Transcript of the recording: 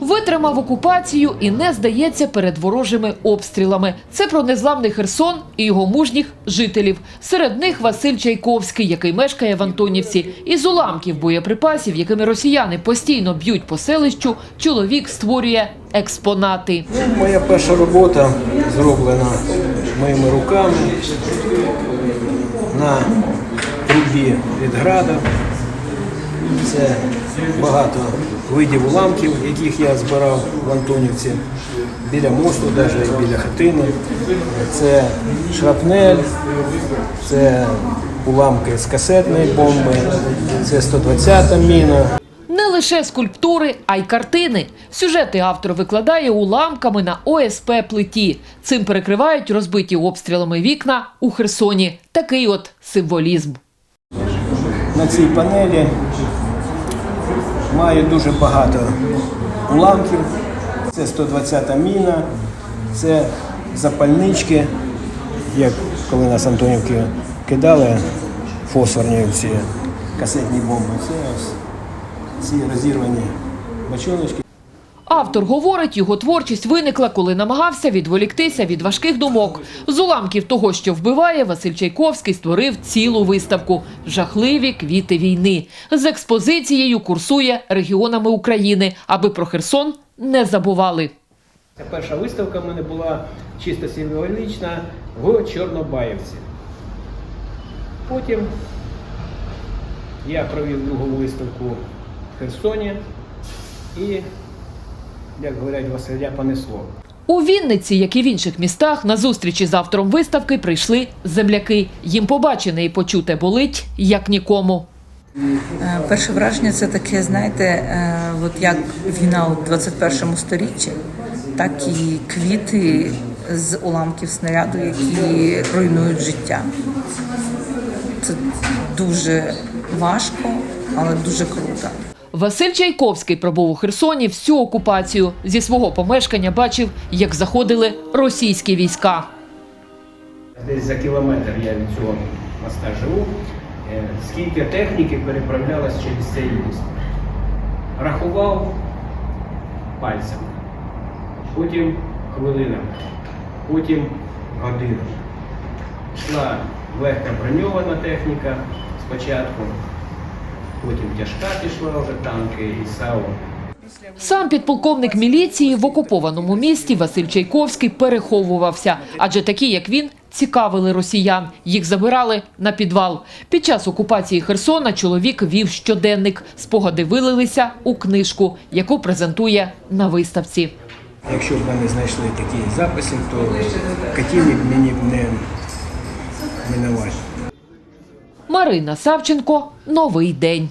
Витримав окупацію і не здається перед ворожими обстрілами. Це про незламний Херсон і його мужніх жителів. Серед них Василь Чайковський, який мешкає в Антонівці. Із уламків боєприпасів, якими росіяни постійно б'ють по селищу, чоловік створює експонати. Моя перша робота зроблена моїми руками на трубі від града. Це багато видів уламків, яких я збирав в Антонівці, біля мосту, навіть біля хатини. Це шрапнель, це уламки з касетної бомби, це 120-та міна. Не лише скульптури, а й картини. Сюжети автор викладає уламками на ОСП плиті. Цим перекривають розбиті обстрілами вікна у Херсоні. Такий от символізм. На цій панелі має дуже багато уламків. Це 120-та міна, це запальнички, як коли нас Антонівки кидали фосфорні ці касетні бомби. Це ось ці розірвані бочоночки. Автор говорить, його творчість виникла, коли намагався відволіктися від важких думок. З уламків того, що вбиває, Василь Чайковський створив цілу виставку «Жахливі квіти війни». З експозицією курсує регіонами України, аби про Херсон не забували. Ця перша виставка в мене була чисто символічна в Чорнобаївці. Потім я провів другу виставку в Херсоні і, як говорять, Василя понесло. У Вінниці, як і в інших містах, на зустрічі з автором виставки прийшли земляки. Їм побачене і почуте болить, як нікому. Е, Перше враження це таке, знаєте, е, от як війна у 21 сторіччі, так і квіти з уламків снаряду, які руйнують життя. Це дуже важко, але дуже круто. Василь Чайковський пробув у Херсоні всю окупацію. Зі свого помешкання бачив, як заходили російські війська. Десь за кілометр я від цього моста живу. Е, Скільки техніки переправлялось через цей міст. Рахував пальцями. Потім хвилинами, потім годинами. Йшла легка броньована техніка спочатку, потім тяжка пішла вже танки і САУ. Сам підполковник міліції в окупованому місті Василь Чайковський переховувався, адже такі, як він, цікавили росіян. Їх забирали на підвал. Під час окупації Херсона чоловік вів щоденник. Спогади вилилися у книжку, яку презентує на виставці. Якщо б мене знайшли такі записи, то катівник мені б не минувати. Марина Савченко. Новий день.